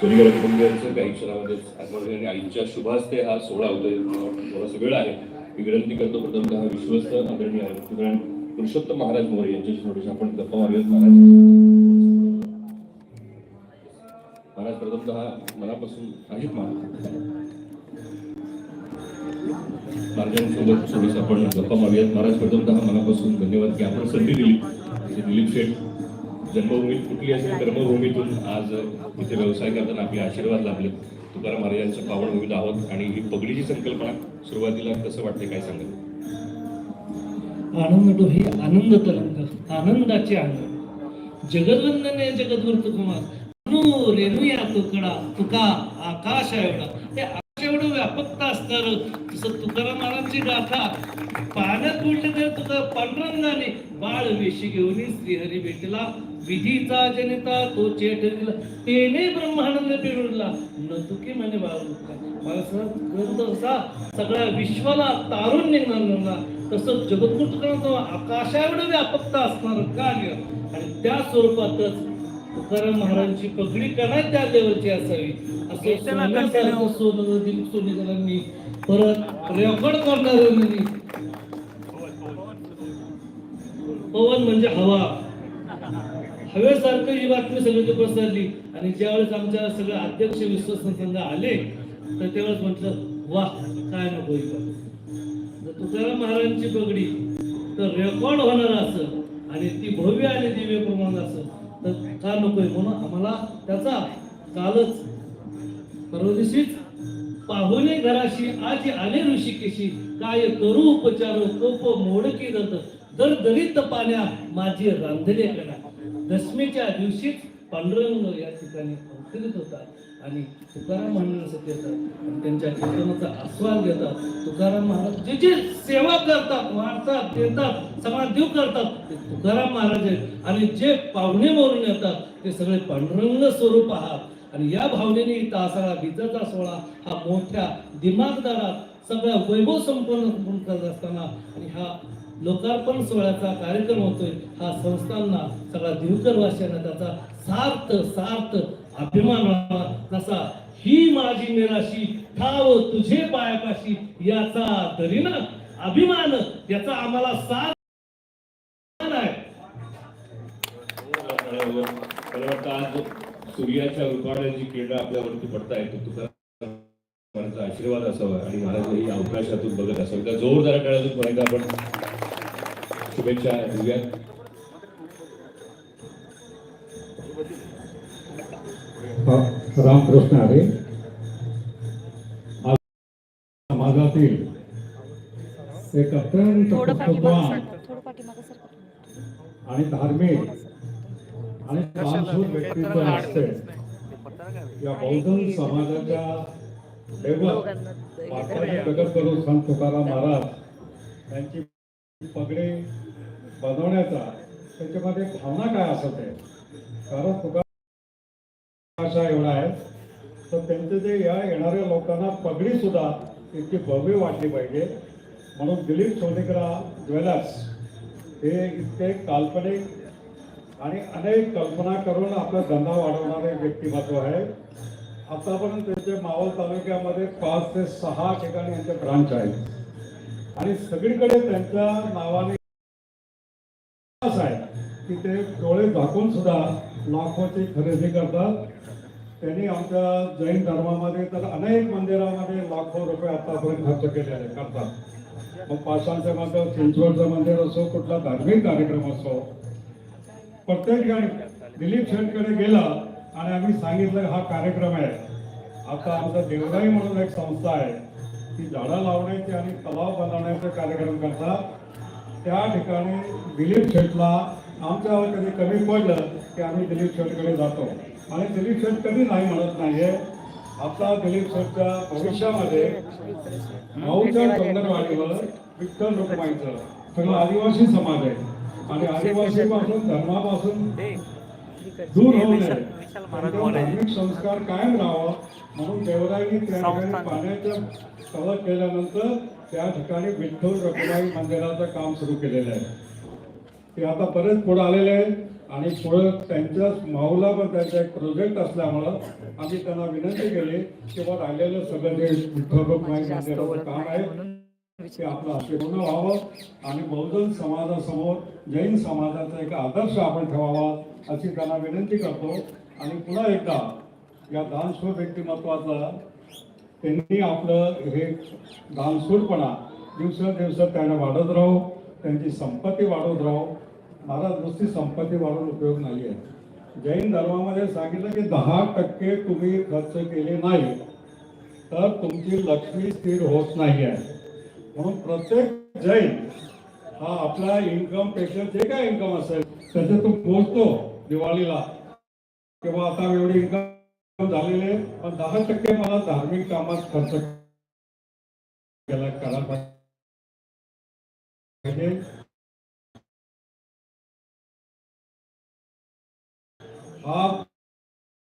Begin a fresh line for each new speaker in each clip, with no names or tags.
सोनीगर कुटुंबियांचं काही क्षणामध्येच आत्महत्या आणि आईच्या शुभास्ते हा सोहळा होतोय. थोडासा वेळ आहे. मी विनंती करतो प्रथम हा विश्वस्त आदरणीय आहे पुरुषोत्तम महाराज मोरे यांच्याशी थोडीशी आपण गप्पा मारूयात. महाराज. महाराज प्रथमतः मनापासून आहेत महाराज महाराजांसोबत थोडीशी आपण गप्पा मारूयात. महाराज प्रथमतः मनापासून धन्यवाद की आपण संधी दिली. म्हणजे दिलीप शेठ जन्मभूमीत कुठली असेल कर्मभूमीतून आज इथे व्यवसाय करताना आपले आशीर्वाद लाभले. तुकाराम महाराजांच्या पावनभूमीत आहोत आणि ही पगडीची संकल्पना सुरुवातीला कसं वाटते काय सांगत
आनंद ही आनंद तरंग आनंदाचे अंग. जगदवंदने जगद्गुरु तुकुमार अनु रेणुया तुकडा तुका आकाश एवढा. ते व्यापकता असणार. तसं तुकारामांची गाथा पाण्यात बुडले तर तुझा पांडुरंगाने बाळ वेशी घेऊन श्रीहरी भेटला. विधीचा जनिता तो चेट दिला तेने ब्रह्मानंद पेरुडला न तुकी म्हणे बाळ मला ग्रंथ असा सगळ्या विश्वाला तारून निघणार नव्हता. तसं जगद्गुरुत्व आकाशा एवढं व्यापकता असणार कार्य. आणि त्या स्वरूपातच तुकाराम महाराजांची पगडी कणात त्या लेवलची असावी? असं सोन्यासारखं सोनं दिलीप सोनेकरांनी परत रेकॉर्ड करणाऱ्यांनी पवन म्हणजे हवा. हवेसारखं ही बातमी सगळीकडे पसरली आणि ज्यावेळेस आमच्या सगळे अध्यक्ष विश्वस्त संघ आले तर त्यावेळेस म्हटलं वा काय नको जर तुकाराम महाराजांची पगडी तर रेकॉर्ड होणार असं आणि ती भव्य आणि दिव्य प्रमाण असं. का नकोय म्हणून आम्हाला त्याचा कालच परवा दिवशीच पाहुणे घराशी आज आले ऋषिकेशी काय करू उपचार कोप मोडकी दत दर दरित पाण्या माझी रांधले करा दशमीच्या दिवशीच पांडुरंग या ठिकाणी अवतरित होतात आणि तुकाराम महाराजांसाठी येतात आणि त्यांच्या कीर्तनाचा आस्वाद घेतात. तुकाराम महाराज जे जे सेवा करतात वाढतात देतात समाधीव करतात ते तुकाराम महाराज आहेत. आणि जे पाहुणे मोरून येतात ते सगळे पांडुरंग स्वरूप आहात. आणि या भावनेने तासाळा असा विजेचा सोहळा हा मोठ्या दिमागदारात सगळा वैभव संपन्न करत असताना आणि हा लोकार्पण सोहळ्याचा कार्यक्रम होतोय. हा संस्थांना सगळा दिवकर वासियांना त्याचा सार्थ सार्थ अभिमान व्हावा तसा ही माझी निराशी ठाव तुझे पायापाशी याचा तरी ना अभिमान याचा आम्हाला साथ
आज सूर्याच्या रूपाने जी किरण आपल्यावरती पडतायत तो तुकारामांचा आशीर्वाद असावा आणि महाराजही अवकाशातून बघत असावं. त्या जोरदार काळातून पर्यंत आपण शुभेच्छा देऊयात.
रामकृष्ण हरे आज समाजातील एक अत्यंत आणि धार्मिक आणि व्यक्तित्व असते या बौद्ध समाजाच्या दैवत प्रगत करून संत तुकाराम महाराज यांची पगडी बनवण्याचा त्याच्यामध्ये भावना काय असत? आहे कारण तुकाराम भाषा एवढा आहे. तर त्यांचे जे या येणाऱ्या लोकांना पगडी सुद्धा इतकी भव्य वाटली पाहिजे. म्हणून दिलीप सोनेकरा ज्वेलर्स हे इतके काल्पनिक आणि अनेक कल्पना करून आपला धंदा वाढवणारे व्यक्तिमत्व आहे. आतापर्यंत त्यांचे मावळ तालुक्यामध्ये पाच ते सहा ठिकाणी यांचे ब्रांच आहेत. आणि सगळीकडे त्यांच्या नावाने आहे की ते डोळे झाकून सुद्धा लाखोची खरेदी करतात. त्यांनी आमच्या जैन धर्मामध्ये तर अनेक मंदिरामध्ये लाखो रुपये आतापर्यंत खर्च केले आहे करतात. मग पाषाणचं मंदिर चिंचवडचं मंदिर असो कुठला धार्मिक कार्यक्रम असो प्रत्येक ठिकाणी दिलीप शेठकडे गेला आणि आम्ही सांगितलं हा कार्यक्रम आहे. आता आमचा देवराई म्हणून एक संस्था आहे ती झाडं लावण्याची आणि तलाव बनवण्याचे कार्यक्रम करतात. त्या ठिकाणी दिलीप शेठला आमच्यावर कधी कमी पडलं की आम्ही दिलीप शेठकडे जातो. आणि दिलीप शेठ कधी नाही म्हणत नाहीये. आता दिलीप शेठच्या भविष्यामध्ये माऊच्या कंगणवाडीवर विठ्ठल रुक्माईचं सगळं आदिवासी समाज आहे. आणि आदिवासी पासून धर्मापासून दूर होऊ नये. धार्मिक संस्कार कायम राहावं म्हणून देवरायांनी त्या ठिकाणी पाण्याच्या तळ केल्यानंतर त्या ठिकाणी विठ्ठल रखुमाई मंदिराचं काम सुरू केलेलं आहे. ते आता बरेच पुढे आलेले आहेत. आणि पुढे त्यांच्या माऊला पण त्यांचा एक प्रोजेक्ट असल्यामुळं आम्ही त्यांना विनंती केली की बा राहिलेलं सगळं जे विठ्ठल रुक्माई मंदिराचं काम आहे ते आपलं पूर्ण व्हावं आणि बहुजन समाजासमोर जैन समाजाचा एक आदर्श आपण ठेवावा अशी त्यांना विनंती करतो. आणि पुन्हा एकदा या दानशूर व्यक्तिमत्वाचा त्यांनी आपलं हे दानशूरपणा दिवसेंदिवस त्यांना वाढत राहू त्यांची संपत्ती वाढवत राहू मला नुसती संपत्ती वाढवून उपयोग नाही आहे जैन धर्मामध्ये सांगितलं की दहा टक्के तुम्ही खर्च केले नाही तर तुमची लक्ष्मी स्थिर होत नाही आहे म्हणून प्रत्येक जैन हा आपला इन्कमपेक्षा जे काय इन्कम असेल त्याच्यातून पोहोचतो दिवाळीला. किंवा आता एवढी इन्कम झालेले पण दहा टक्के मला धार्मिक कामात खर्च केला करायला पाहिजे. हो हा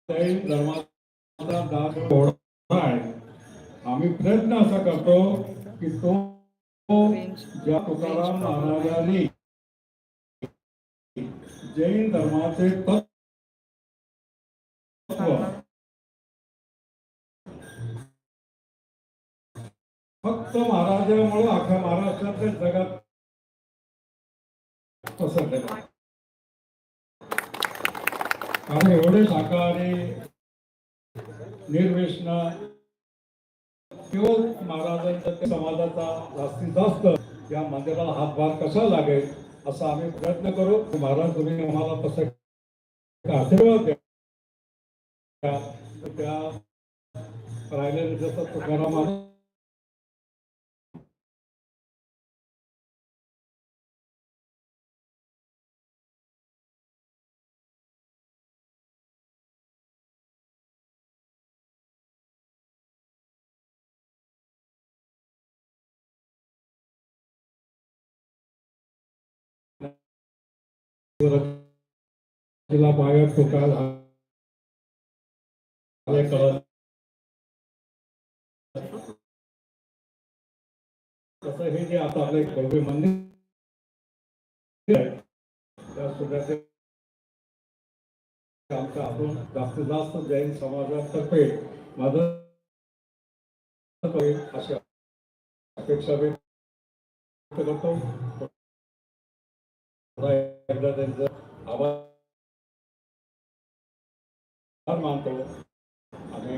जैन धर्माचा दास आहे आम्ही प्रयत्न असा करतो की तो ज्या तुकाराम महाराजांनी जैन धर्माचे तत्व फक्त महाराजामुळे अख्ख्या महाराष्ट्रातल्या जगात पसरलेलं कारण एवढे शाकाहारी निर्वेशना केवळ महाराजांच्या समाजाचा जास्तीत जास्त या मंदिराला हातभार कसा लागेल असा आम्ही प्रयत्न करू. महाराज तुम्ही आम्हाला तसं आशीर्वाद द्या. त्या- त्या राहिलेलं जसं तुकाराम तिला बाहेर ठोकायला तसं हे जे आता आपलं एक भव्य मंदिर आहे त्या सुद्धा आमच्या आपण जास्तीत जास्त जैन समाजातर्फे मदत अशी अपेक्षा व्यक्त करतो. एकदा त्यांचं आभार मानतो. आणि